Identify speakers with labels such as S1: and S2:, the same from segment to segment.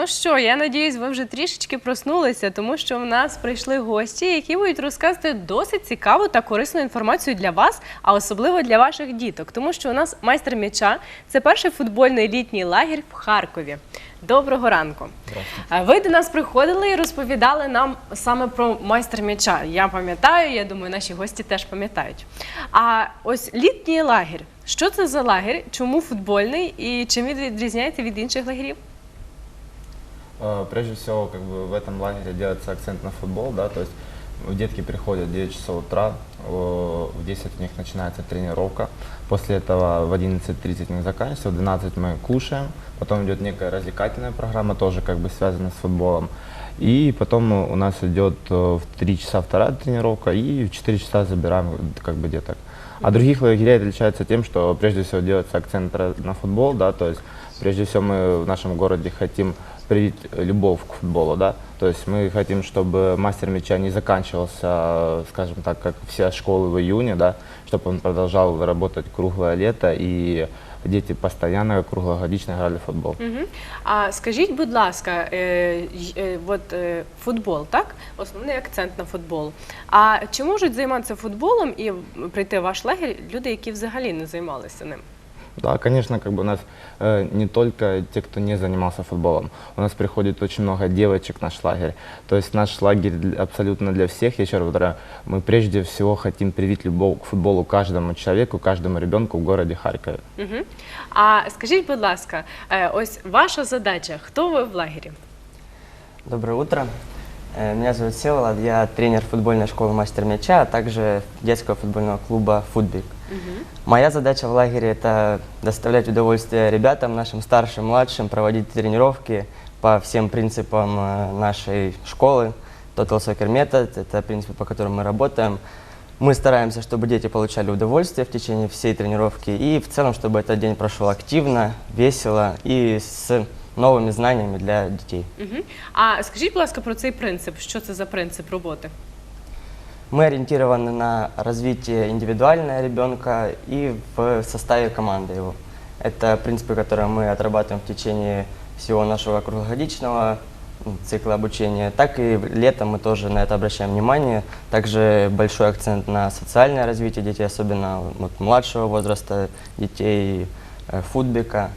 S1: ну що, я надіюсь, ви вже трішечки проснулися, тому що в нас прийшли гості, які будуть розказувати досить цікаву та корисну інформацію для вас, а особливо для ваших діток. Тому що у нас майстер м'яча це перший футбольний літній лагерь в Харкові. Доброго ранку. Ви до нас приходили і розповідали нам саме про майстер м'яча. Я пам'ятаю, я думаю, наші гості теж пам'ятають. А ось літній лагерь. Що це за лагерь? Чому футбольний і чим він відрізняється від інших лагерів?
S2: Э, Прежде всего, как бы в этом лагере делается акцент на футбол, да, то есть детки приходят в 9 часов утра, в 10 у них начинается тренировка, после этого в 11.30 у них заканчивается, в 12 мы кушаем, потом идет некая развлекательная программа, тоже как бы связана с футболом, и потом у нас идет э, в 3 часа вторая тренировка, и в 4 часа забираем как бы деток. А других лагерей отличается тем, что прежде всего делается акцент на футбол, да, то есть прежде всего мы в нашем городе хотим привить любовь к футболу, да, то есть мы хотим, чтобы мастер мяча не заканчивался, э, скажем так, как все школы в июне, да, чтобы он продолжал работать круглое лето и дети постоянно круглогодично играли в футбол.
S1: Угу. А скажіть, будь ласка, е, й- е, от е, футбол, так? Основний акцент на футбол. А чи можуть займатися футболом і прийти в ваш лагерь люди, які взагалі не займалися ним?
S2: Да, конечно, как бы у нас э, не только те, кто не занимался футболом. У нас приходит очень много девочек в наш лагерь. То есть наш лагерь для- абсолютно для всех. Я еще раз повторяю, мы прежде всего хотим привить любовь к футболу каждому человеку, каждому ребенку в городе Харькове.
S1: Угу. А скажіть, будь ласка, е, ось ваша задача, хто ви в лагері?
S3: Доброе утро. Э, Меня зовут Севолод, я тренер футбольной школы «Мастер мяча», а также детского футбольного клуба «Футбик». Моя задача в лагере – это доставлять удовольствие ребятам, нашим старшим, младшим, проводить тренировки по всем принципам э, нашей школы. Total Soccer Method – это принципы, по которым мы работаем. Мы стараемся, чтобы дети получали удовольствие в течение всей тренировки и в целом, чтобы этот день прошел активно, весело и с новыми знаниями для детей.
S1: Угу. А скажіть, будь ласка, про цей принцип. Що це за принцип роботи?
S3: Мы ориентированы на развитие индивидуальное ребенка и в составе команды его. Это принципы, которые мы отрабатываем в течение всего нашего круглогодичного м, цикла обучения. Так и летом мы тоже на это обращаем внимание. Также большой акцент на социальное развитие детей, особенно вот, младшего возраста детей, э, футбика.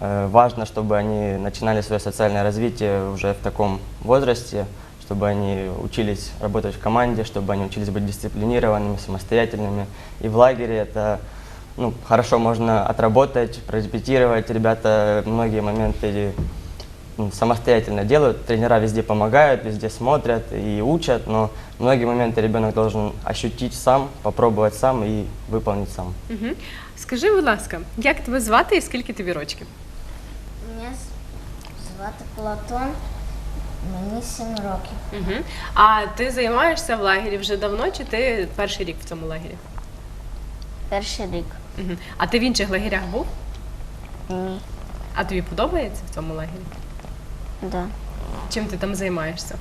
S3: Э, Важно, чтобы они начинали свое социальное развитие уже в таком возрасте, чтобы они учились работать в команде, чтобы они учились быть дисциплинированными, самостоятельными. И в лагере это ну, хорошо можно отработать, прорепетировать. Ребята многие моменты м, самостоятельно делают. Тренера везде помогают, везде смотрят и учат, но многие моменты ребенок должен ощутить сам, попробовать сам и выполнить сам.
S1: Угу. Скажи, будь ласка, як тебе звати і скільки тобі рочків?
S4: Мене звати Платон, мені 7 років.
S1: Угу. А ти займаєшся в лагері вже давно, чи ти перший рік в цьому лагері?
S4: Перший рік.
S1: Угу. А ти в інших лагерях був?
S4: Ні.
S1: А тобі подобається в цьому лагері?
S4: Да.
S1: Чим ти там займаєшся?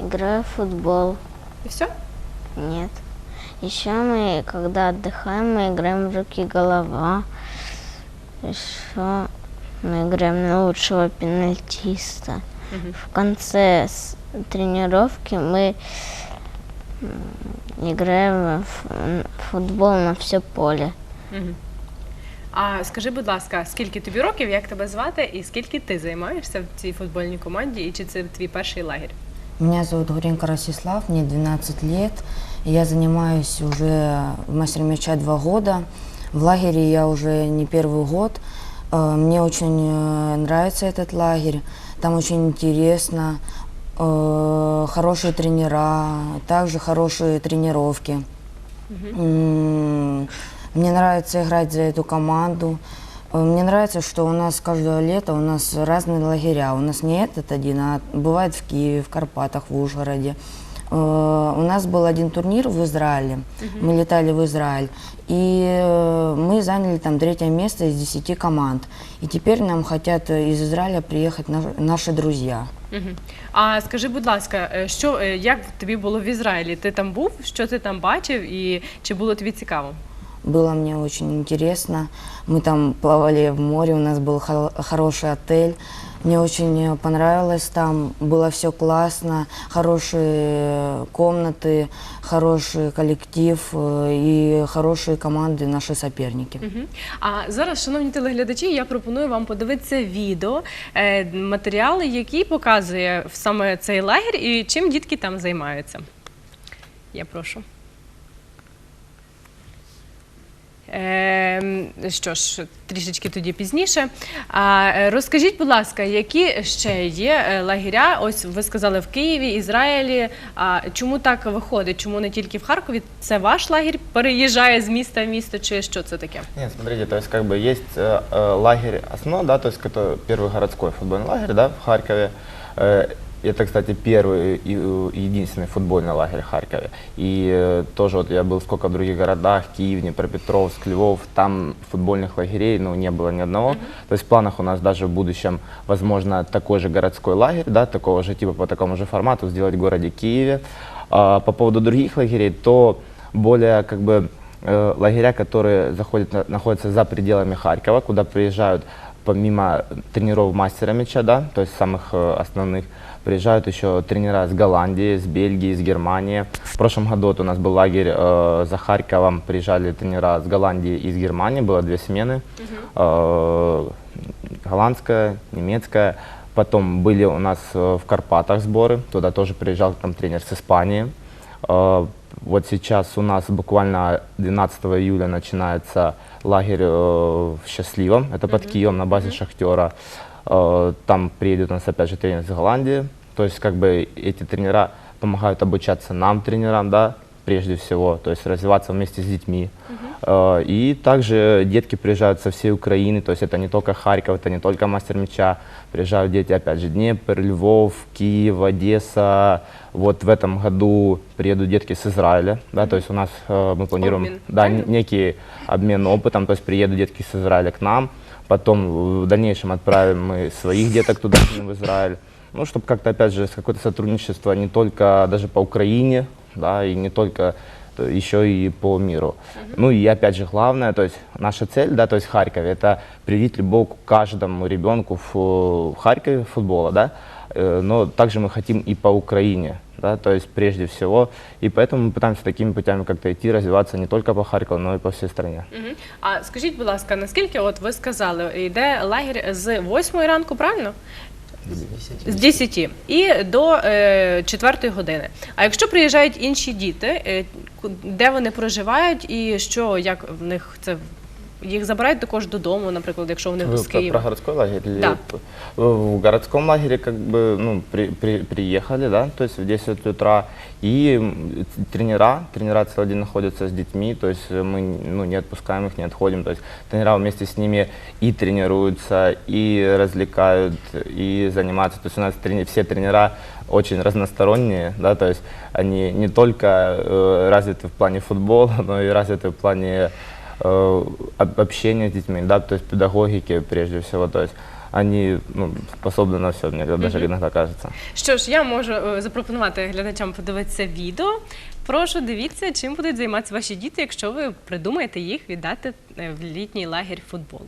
S4: Играю в футбол.
S1: І все?
S4: Нет. Еще мы, когда отдыхаем, мы играем в руки-голова. Еще мы играем на лучшего пенальтиста.
S1: Мгм.
S4: В конце тренировки мы играем в футбол на все поле.
S1: Угу. А скажи, будь ласка, скільки тобі років, як тебе звати, і скільки ти займаєшся в цій футбольній команді, і чи це твій перший лагерь?
S5: Меня зовут Гуренко Ростислав, мне 12 лет. Я занимаюсь уже в мастер мяча два года. В лагере я уже не первый год. Э, Мне очень э, нравится этот лагерь. Там очень интересно. Э, Хорошие тренера, также хорошие тренировки. М, Мне нравится играть за эту команду. Э, Мне нравится, что у нас каждое лето у нас разные лагеря. У нас не этот один, а бывает в Киеве, в Карпатах, в Ужгороде. Э, У нас был один турнир в Израиле. Мы летали в Израиль. И э, мы заняли там третье место из 10 команд. И теперь нам хотят э, из Израиля приехать наш- наши друзья.
S1: Угу. А скажи, будь ласка, е, що е, як тобі було в Ізраїлі? Ти там був? Що ти там бачив, і чи було тобі цікаво?
S5: Было мне очень интересно. Мы там плавали в море, у нас был хо- хороший отель. Мне очень э, понравилось там, было все классно, хорошие комнаты, хороший коллектив э, и хорошие команды наши соперники.
S1: Мгм. А зараз, шановні телеглядачі, я пропоную вам подивитися відео, е, матеріали, який показує саме цей лагерь і чим дітки там займаються. Я прошу. що ж, трішечки тоді пізніше. А, е, розкажіть, будь ласка, які ще є е, лагеря? Ось ви сказали в Києві, Ізраїлі. А чому так виходить? Чому не тільки в Харкові? Це ваш лагерь переїжджає з міста в місто, чи що це таке?
S2: Нет, смотрите, то есть как бы есть э, э, лагерь основной, да, то есть это первый городской футбольный лагерь, да, в Харькове. Э, это, кстати, первый и э, единственный футбольный лагерь в Харькове. И э, тоже вот я был в сколько в других городах, Киев, Днепропетровск, Львов, там футбольных лагерей, ну, не было ни одного. То есть в планах у нас даже в будущем, возможно, такой же городской лагерь, да, такого же типа, по такому же формату сделать в городе Киеве. А по поводу других лагерей, то более как бы э, лагеря, которые заходят, на- находятся за пределами Харькова, куда приезжают помимо тренеров мастера мяча, да, то есть самых э, основных, приезжают еще тренера с Голландии, с Бельгии, с Германии. В прошлом году вот у нас был лагерь э, за Харьковом, приезжали тренера с Голландии и с Германии, было две смены, э, голландская, немецкая. Потом были у нас э, в Карпатах сборы, туда тоже приезжал там тренер с Испании. Э, Вот сейчас у нас буквально 12 июля начинается лагерь э, в Счастливом, это под Киевом на базе Шахтера. Э, Там приедет у нас опять же тренер из Голландии. То есть как бы эти тренера помогают обучаться нам, тренерам, да, прежде всего, то есть развиваться вместе с детьми. Э, И также детки приезжают со всей Украины, то есть это не только Харьков, это не только мастер мяча, приезжают дети, опять же, Днепр, Львов, Киев, Одесса. Вот в этом году приедут детки с Израиля, да, то есть у нас э, мы планируем,
S1: Обмен,
S2: да, некий обмен опытом, то есть приедут детки с Израиля к нам, потом в дальнейшем отправим мы своих деток туда, к ним в Израиль, ну, чтобы как-то, опять же, какое-то сотрудничество не только даже по Украине, да, и не только то еще и по миру. Ну и опять же главное, то есть наша цель, да, то есть в Харькове, это привить любовь к каждому ребенку в, в Харькове футбола, да, Э, но также мы хотим и по Украине, да, то есть прежде всего, и поэтому мы пытаемся такими путями как-то идти, развиваться не только по Харькову, но и по всей стране.
S1: Мгм. А скажіть, будь ласка, наскільки от ви сказали, йде лагерь з 8 ранку, правильно? З 10 і до е, 4 години. А якщо приїжджають інші діти, е, ку- де вони проживають і що, як в них це їх забирають також додому, наприклад, якщо вони
S2: Вы
S1: з
S2: про,
S1: Києва?
S2: про городской лагерь? Или
S1: Да.
S2: п- В городском лагере как бы ну, при, при- приехали, да, то есть в 10 утра, и м, тренера, тренера целый день находятся с детьми, то есть мы ну, не отпускаем их, не отходим, то есть тренера вместе с ними и тренируются, и развлекают, и занимаются, то есть у нас трени- все тренера очень разносторонние, да, то есть они не только э, развиты в плане футбола, но и развиты в плане э, об- общения с детьми, да, то есть педагогики прежде всего, то есть они ну, способны на все, мне даже иногда кажется.
S1: Що ж, я можу е, запропонувати глядачам подивитися відео. Прошу дивіться, чим будуть займатися ваші діти, якщо ви придумаєте їх віддати е, в літній лагерь футболу.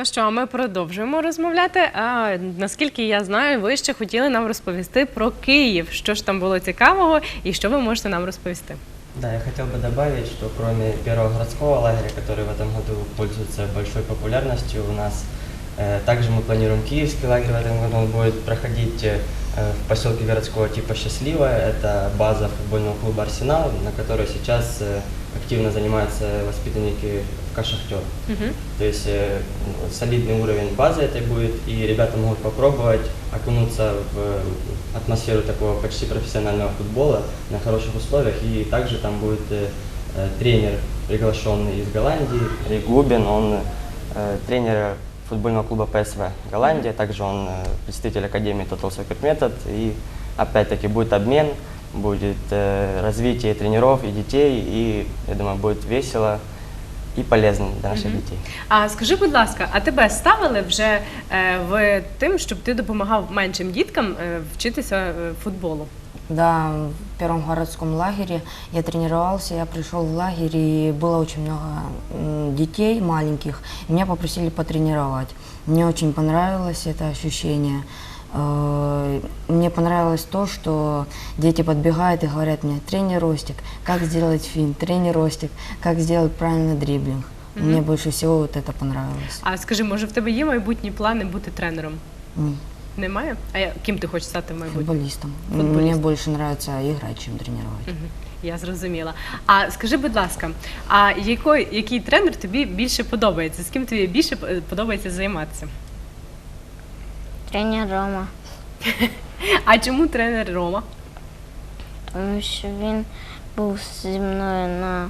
S1: Ну що, а ми продовжуємо розмовляти. А наскільки я знаю, ви ще хотіли нам розповісти про Київ. Що ж там було цікавого, і що ви можете нам розповісти?
S3: Да, я хотел бы добавить, что кроме первого городского лагеря, который в этом году пользуется большой популярностью, у нас э, также мы планируем киевский лагерь в этом году. Он будет проходить э, в поселке городского типа Счастливая. Это база футбольного клуба Арсенал, на которой сейчас э, активно занимаются воспитанники ФК Шахтер. То есть э, солидный уровень базы этой будет, и ребята могут попробовать окунуться в атмосферу такого почти профессионального футбола на хороших условиях. И также там будет э, э, тренер, приглашенный из Голландии, Ригубин, он э, тренер футбольного клуба ПСВ Голландия, также он э, представитель Академии Total Soccer Method, и опять-таки будет обмен, будет э, развитие тренеров и детей, и я думаю, будет весело и полезно для наших детей.
S1: А скажи, будь ласка, а тебе ставили вже е, в тим, щоб ти допомагав меншим діткам е, вчитися е, футболу?
S5: Да, в первом городском лагере я тренировался, я пришел в лагерь, и было очень много м, детей маленьких, и меня попросили потренировать. Мне очень понравилось это ощущение. Э, Мне понравилось то, что дети подбегают и говорят мне, тренер Ростик, как сделать финт, тренер Ростик, как сделать правильно дриблинг. Мне больше всего вот это понравилось.
S1: А скажи, може в тебе є майбутні плани бути тренером?
S5: М,
S1: Немає? А я- ким ти хочеш стати в майбутньому?
S5: Футболистом.
S1: Футболист.
S5: Мне больше нравится играть, чем тренировать.
S1: Мгм, Я зрозуміла. А скажи, будь ласка, а який, який тренер тобі більше подобається? З ким тобі більше е, подобається займатися?
S4: Тренер Рома.
S1: А чому тренер Рома?
S4: Тому що він був зі мною на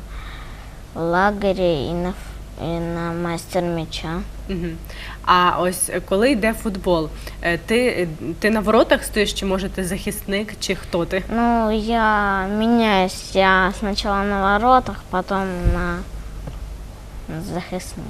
S4: лагері і на, і на майстер м'яча.
S1: Мгм. А ось е, коли йде футбол, е, ти, ти на воротах стоїш, чи може ти захисник, чи хто ти?
S4: Ну, я міняюсь. Я спочатку на воротах, потім на захисник.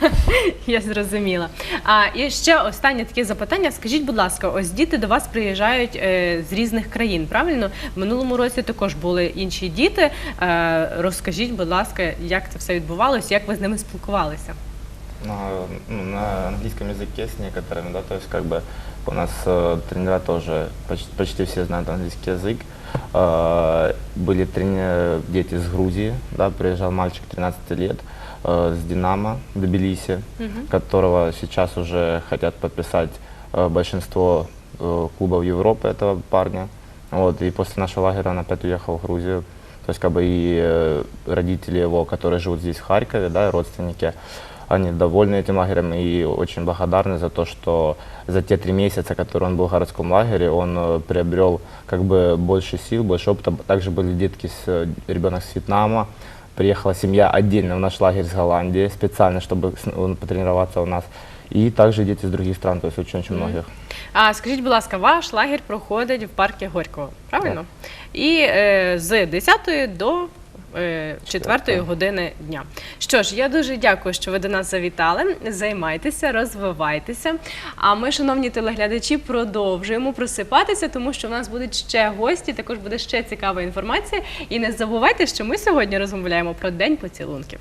S1: Я зрозуміла. А і ще останнє таке запитання. Скажіть, будь ласка, ось діти до вас приїжджають е, з різних країн, правильно? В минулому році також були інші діти. Е, розкажіть, будь ласка, як це все відбувалося, як ви з ними спілкувалися?
S2: На, ну, на английском языке с некоторыми, да, то есть как бы у нас э, тренера тоже почти, почти все знают английский язык. Э, были тренеры, дети из Грузии, да, приезжал мальчик 13 лет э, с Динамо, Тбилиси, которого сейчас уже хотят подписать э, большинство э, клубов Европы этого парня. Вот, и после нашего лагеря он опять уехал в Грузию. То есть как бы и э, родители его, которые живут здесь в Харькове, да, и родственники, они довольны этим лагерем и очень благодарны за то, что за те три месяца, которые он был в городском лагере, он э, приобрел как бы больше сил, больше опыта. Также были детки, с, э, ребенок с Вьетнама, приехала семья отдельно в наш лагерь с Голландии, специально, чтобы потренироваться у нас. І також діти з інших стран, тобто есть очень-очень многих.
S1: А скажіть, будь ласка, ваш лагерь проходить в парку Горького, правильно? І е, з 10 до 4 години дня. Що ж, я дуже дякую, що ви до нас завітали. Займайтеся, розвивайтеся. А ми, шановні телеглядачі, продовжуємо просипатися, тому що в нас будуть ще гості, також буде ще цікава інформація. І не забувайте, що ми сьогодні розмовляємо про День поцілунків.